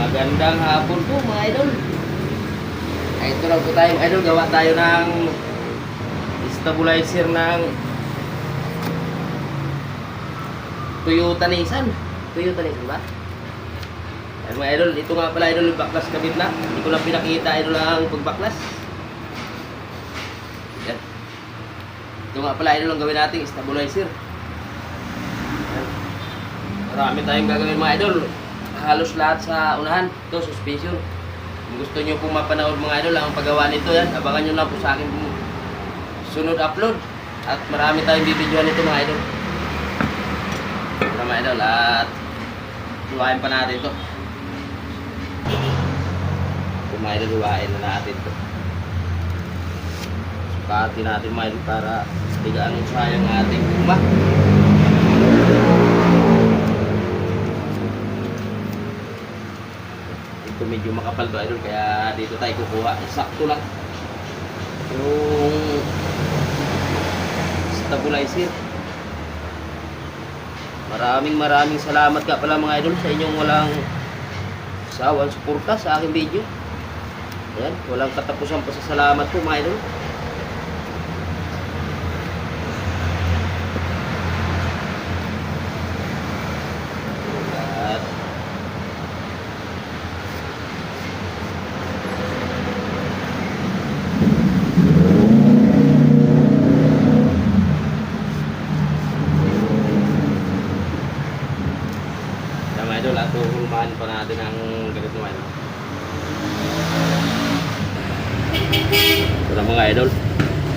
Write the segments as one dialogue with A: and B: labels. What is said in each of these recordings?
A: Magandang hapon po mga idol. Ay, ito lang po tayo mga idol. Gawa tayo ng stabilizer ng Toyota Nissan. Toyota Nissan ba? Ay, mga idol, ito nga pala idol, yung baklas kabit na. Hindi ko lang pinakita idol ang pagbaklas. Yan. Ito nga pala idol ang gawin natin, stabilizer. Yan. Marami tayong gagawin mga idol. Halos lahat sa unahan. Ito, suspension. Kung gusto nyo po mapanood mga idol ang paggawa nito yan, abangan nyo lang po sa akin sunod upload. At marami tayong bibidyohan nito mga idol. Ito mga idol at hiwain pa natin ito. Ito mga idol, hiwain na natin ito. Sukati natin mga idol para hindi gaano sayang ang ating kuma. Ito medyo makapal to idol kaya dito tayo kukuha. Sakto lang. Yung stabilizer. Maraming maraming salamat ka pala mga idol sa inyong walang sawang suporta sa aking video. Ayan, walang katapusan pa sa salamat po mga idol. At Kaya mga idol, at uhulmahan pa natin ang ganito mga idol. Ito mga idol.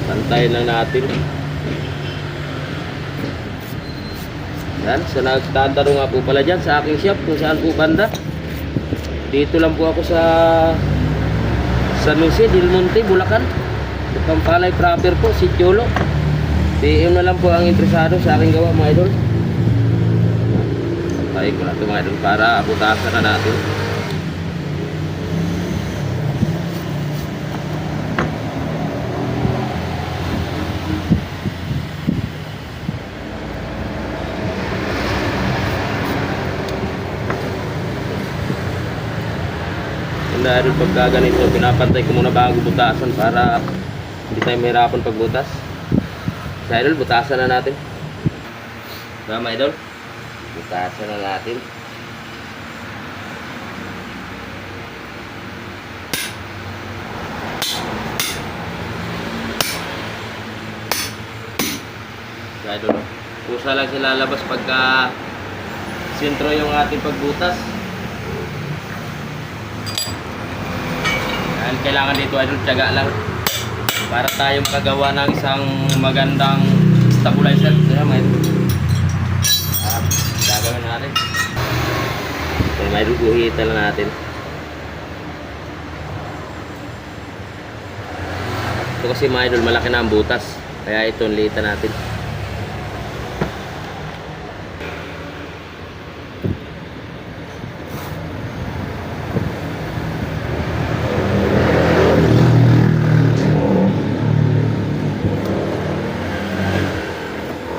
A: Pantayin lang natin. Yan, sa nagtatanong nga po pala dyan sa aking shop kung saan po banda. Dito lang po ako sa San Jose, Del Monte, Bulacan. Pampalay proper po, si Cholo. PM na lang po ang interesado sa aking gawa mga idol. Tayo ko na ito mga idol para abutasan na natin. Dahil pagka ganito, pinapantay ko muna bago butasan para hindi tayo mahirapan pagbutas. Sa idol, butasan na natin. Tama idol? Butasan na natin. Sa idol, pusa lang sila lalabas pagka sentro yung ating pagbutas. Dahil kailangan dito idol, tiyaga lang. Para tayo makagawa ng isang magandang stabilizer. Kaya may at gagawin natin. So, may guhitan lang natin. Ito kasi mga idol, malaki na ang butas. Kaya ito, litan natin.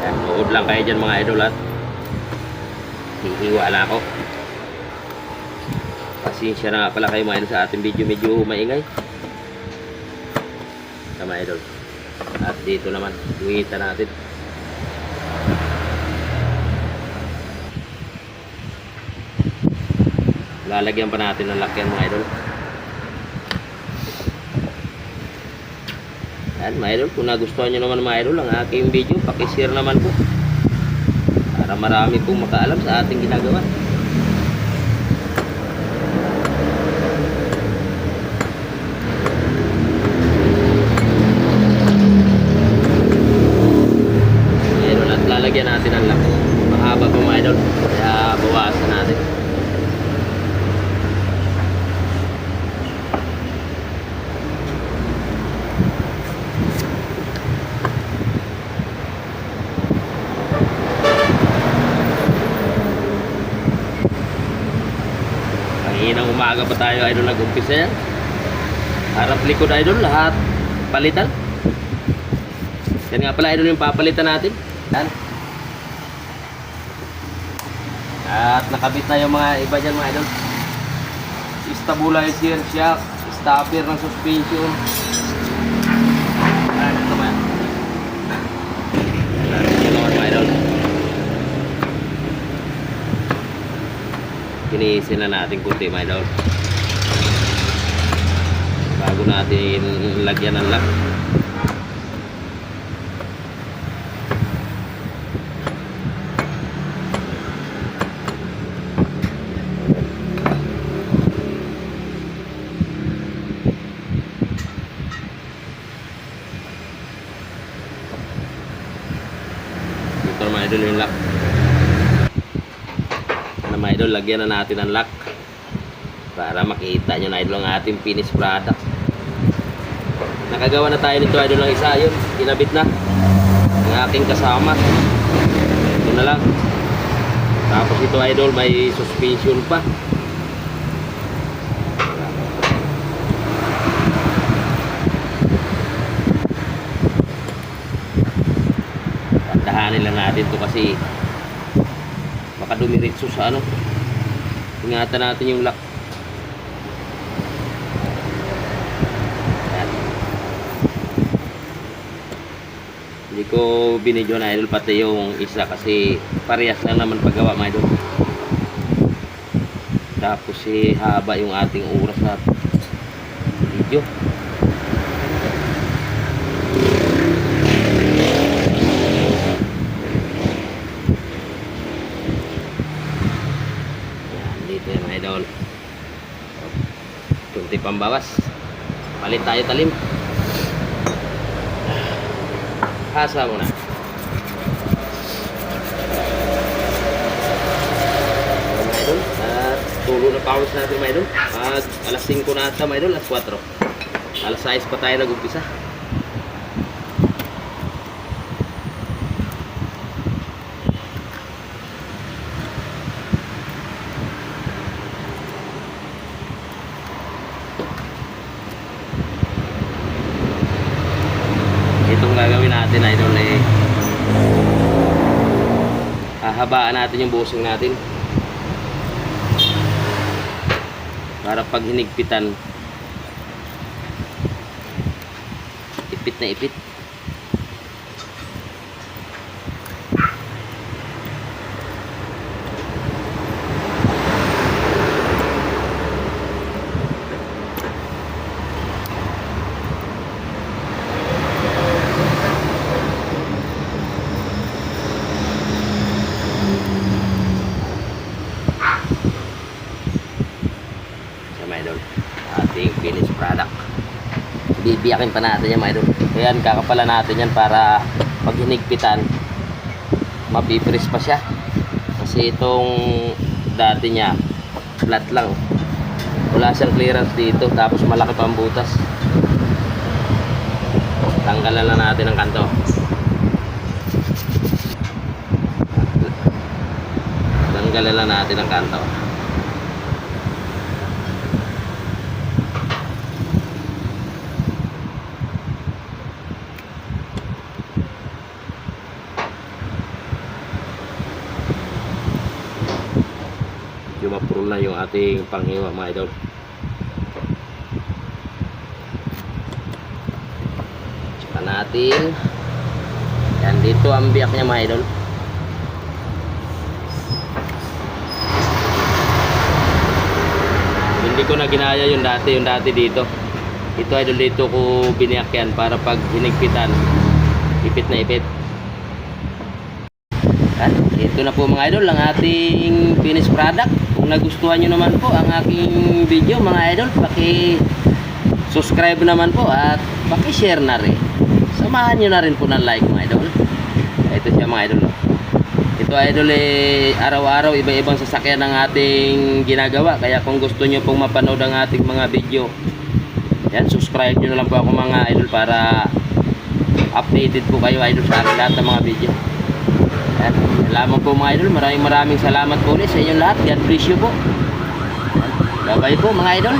A: Yan, dyan mga idol at hihiwa na ako. Pasensya na nga pala kayo mga idol sa ating video medyo maingay. Sa mga idol. At dito naman, guhita natin. Lalagyan pa natin ng lakyan mga idol. Yan mga idol, kung nagustuhan nyo naman mga idol ang aking video, pakishare naman po. Para marami pong makaalam sa ating ginagawa. Mga idol, at lalagyan natin ang laki. Mahaba po mga idol, kaya bawasan natin. Umaga pa tayo idol nag-umpisa yan. Harap likod idol lahat palitan. Yan nga pala idol yung papalitan natin. Yan. At nakabit na yung mga iba dyan mga idol. stabilizer, shock, stopper ng suspension. Ano ito ba? Ito mga idol. Kinisin na natin kunti mga idol. Bago natin lagyan ng lock. Ito mga idol yung lock. Idol, lagyan na natin ang lock. Para makita nyo na idol ang ating finished product. Nakagawa na tayo nito idol ng isa. Yun, kinabit na. Ang aking kasama. Ito na lang. Tapos ito idol, may suspension pa. Tandahanin lang natin to kasi baka dumiritso sa ano. Ingatan natin yung lock. Ayan. Hindi ko binidyo na idol pati yung isa kasi parehas lang naman paggawa mga idol. Tapos eh haba yung ating oras sa video. Yan, dito yung mga idol. Kunti pambawas. Palit tayo talim. Hasa muna. Idol, at tulo na pawis natin mga idol. Alas 5 na ata mga idol, alas 4. Alas 6 pa tayo nag-umpisa. Itong gagawin natin idol eh. Hahabaan natin yung busing natin. Para pag hinigpitan ipit na ipit sa mga idol ating finished product bibiyakin pa natin yan mga idol. Ayan kakapala natin yan para pag hinigpitan mapipris pa siya. Kasi itong dati niya flat lang. Wala siyang clearance dito tapos malaki pa ang butas. Tanggalan na natin ang kanto. Tanggalan na natin ang kanto mapuro na yung ating panghiwa mga idol. Tsaka natin. Yan dito ang biyak niya mga idol. Hindi ko na ginaya yung dati yung dati dito. Ito idol dito ko biniyak yan para pag hinigpitan ipit na ipit. At ito na po mga idol ang ating finished product. Kung nagustuhan nyo naman po ang aking video mga idol, paki subscribe naman po at paki share na rin. Samahan nyo na rin po ng like mga idol. Ito siya mga idol. Ito idol eh araw-araw iba-ibang sasakyan ng ating ginagawa. Kaya kung gusto nyo pong mapanood ang ating mga video, yan, subscribe nyo na lang po ako mga idol para updated po kayo idol sa aking lahat ng mga video. Yan. Salamat po mga idol. Maraming maraming salamat po ulit sa inyong lahat. God bless you po. Bye-bye po mga idol.